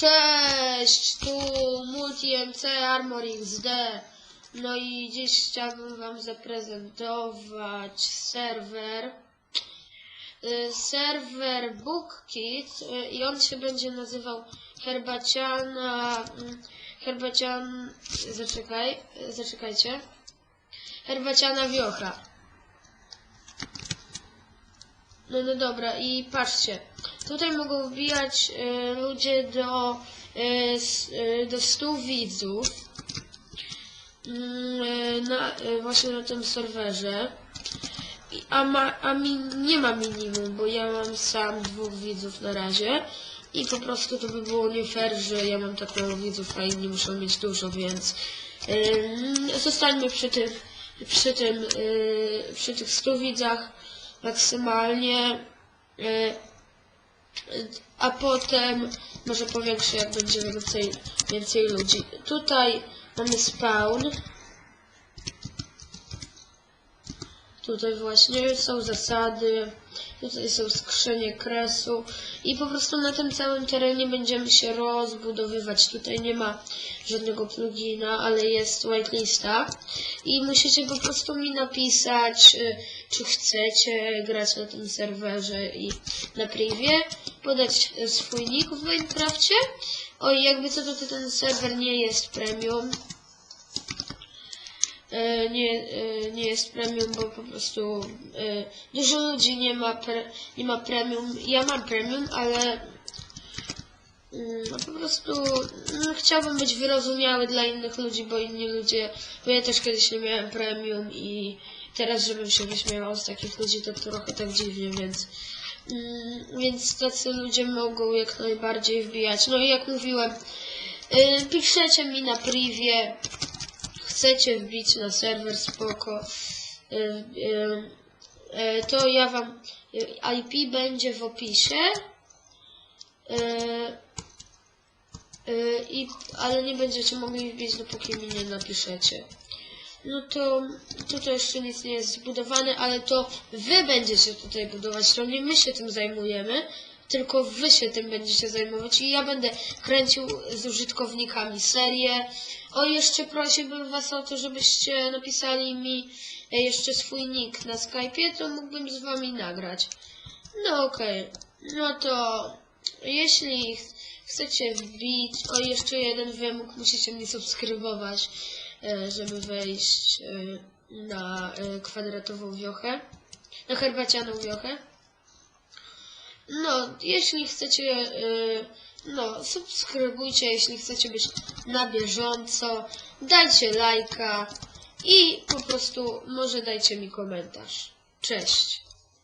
Cześć, tu MultiMC Armor XD. No i dziś chciałbym Wam zaprezentować serwer. Y, Serwer BookKit y, i on się będzie nazywał Herbaciana. mm, Herbacian. Zaczekaj, zaczekajcie. Herbaciana Wiocha. No, no dobra, i patrzcie. Tutaj mogą wbijać y, ludzie do, y, s- y, do 100 widzów. Y, na, y, właśnie na tym serwerze. I, a, ma, a mi nie ma minimum, bo ja mam sam dwóch widzów na razie. I po prostu to by było nie fair, że ja mam tak mało widzów, a inni muszą mieć dużo, więc ym, zostańmy przy tym, przy tym, y, przy tych 100 widzach maksymalnie. Y, a potem może powiększę, jak będzie więcej, więcej ludzi. Tutaj mamy spawn. Tutaj właśnie są zasady, tutaj są skrzynie kresu i po prostu na tym całym terenie będziemy się rozbudowywać. Tutaj nie ma żadnego plugina, ale jest whitelista i musicie po prostu mi napisać, y, czy chcecie grać na tym serwerze i na privie, podać swój nick w Minecrafcie. Oj, jakby co to ten serwer nie jest premium. E, nie, e, nie jest premium, bo po prostu e, dużo ludzi nie ma, pre, nie ma premium. Ja mam premium, ale mm, no po prostu no, chciałbym być wyrozumiały dla innych ludzi, bo inni ludzie, bo ja też kiedyś nie miałem premium i teraz, żebym się wyśmiewał z takich ludzi, to trochę tak dziwnie, więc mm, więc tacy ludzie mogą jak najbardziej wbijać. No i jak mówiłem, y, piszecie mi na privie, chcecie wbić na serwer spoko, y, y, y, to ja wam IP będzie w opisie. I, ale nie będziecie mogli wbić dopóki mi nie napiszecie. No to tutaj jeszcze nic nie jest zbudowane, ale to wy będziecie tutaj budować, to nie my się tym zajmujemy, tylko wy się tym będziecie zajmować i ja będę kręcił z użytkownikami serię. O, jeszcze prosiłbym was o to, żebyście napisali mi e, jeszcze swój nick na Skype'ie, to mógłbym z wami nagrać. No okej, no to jeśli ch- chcecie wbić, o jeszcze jeden wymóg, musicie mnie subskrybować, e, żeby wejść e, na kwadratową wiochę, na herbacianą wiochę. No, jeśli chcecie, y, no, subskrybujcie, jeśli chcecie być na bieżąco, dajcie lajka i po prostu może dajcie mi komentarz. Cześć.